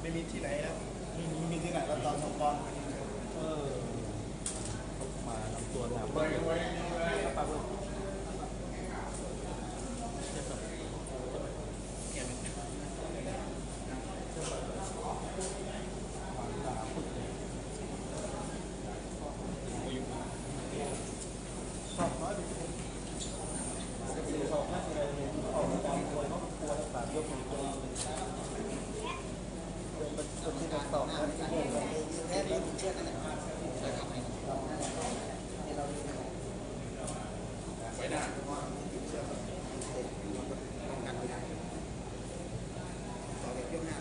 ไม่มีที่ไหนแล้วไม่มีมีที่ไหนแล้วตอนสองปอนด์เออมาลำตัวหนาปึ๊กเลยปากเลยสอบน้อยไปสอบน่าจะได้ออกมาตามตัวเนาะกลัวต่างๆยกมือตัวเป็นคนที่เราสอบนะ แค่นี้ถึงเชื่อกันนะครับไว้หน้าป้องกันไม่ได้ต่อแบบยกหน้า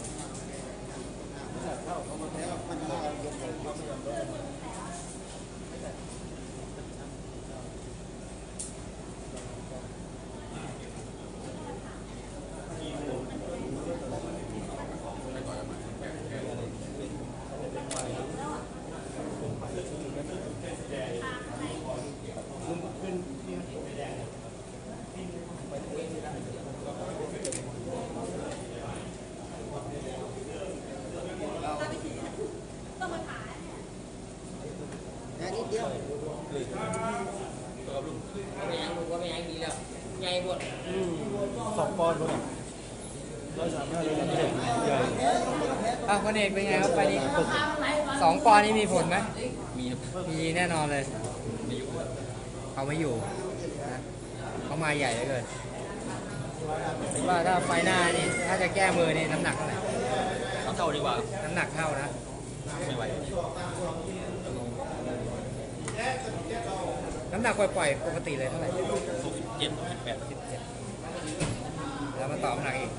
ไม่ใช่เข้าเขามา แล้วมันก็ยกเลยยกเลย แค่นิดเดียว ไม่ยังรู้ว่าไม่ยังดีแล้วใหญ่หมดสองปอนด์ด้วยร้อยสามห้าเลยนะเด็กใหญ่อะคนเอกเป็นไงครับไปนี้สองปอนด์นี่มีผลไหมมีมีแน่นอนเลยเขาไม่อยู่นะเขามาใหญ่เหลือเกินคิดว่าถ้าไฟหน้านี่ถ้าจะแก้มือนี่น้ำหนักเท่าไหร่เท่าดีกว่า น้ำหนักเท่านะไม่ไหว น้ำหนักปล่อยๆ ปกติเลยเท่าไหร่หกสิบเจ็ดแปดสิบแล้วมาต่อน้ำหนักอีก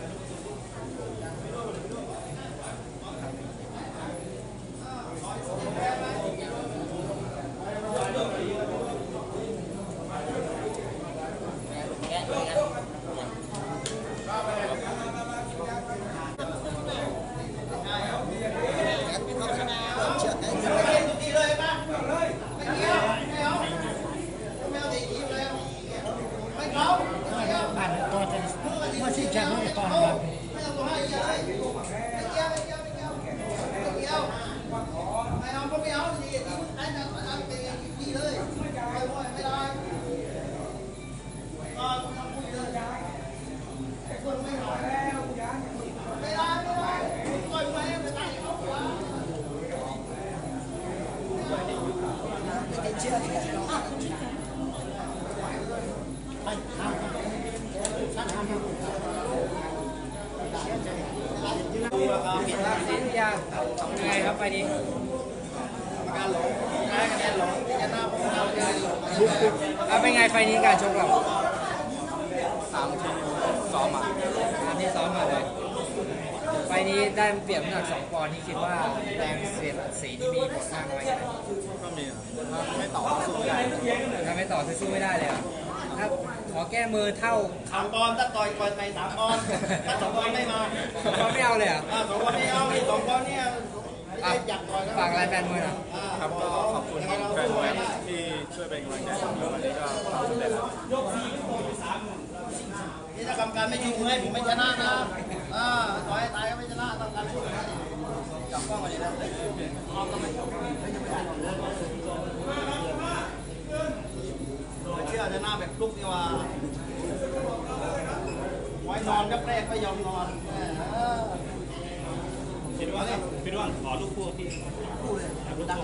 ยาเป็นไงครับไปนี้การหลงได้คะแนนหลงจะหน้าผมเราจะหลงเอาเป็นไงไฟนี้การชกเราสามทีซ้อมอะตามที่ซ้อมมาเลยไฟนี้ได้เปรียบน้ำหนักสองปอนด์ที่คิดว่าแรงเสียดสีนี่มีผลมากน้อยแค่ไหนก็มีถ้าไม่ต่อสู้ไม่ได้ถ้าไม่ต่อสู้ไม่ได้เลยเหรอถ้าขอแก้มือเท่าสามปอนด์ถ้าต่อยก่อนไปสามปอนด์ถ้าสองปอนด์ไม่มาเขาไม่เอาเลยเหรออ่าสองปอนด์ไม่เอาไอ้สองปอนด์เนี่ยอะอยากต่อยแล้วฝากอะไรแฟนมวยหน่อยอ่าครับก็ขอบคุณแฟนมวยที่ช่วยเป็นกำลังใจผมวันนี้ก็ทำสำเร็จแล้วนี่ถ้ากรรมการไม่ยุ่งให้ผมไม่ชนะนะอ่าต่อยให้ตาย เชื่ออกก็ไม่จบเฮ้ยยังไม่ได้ไม่เชื่อชนะแบบลุกนี่ว่าไว้นอนก็แรกไม่ยอมนอนเออพี่ด้วนพี่ด้วนขอลูกพวกพี่พูดเลยดัง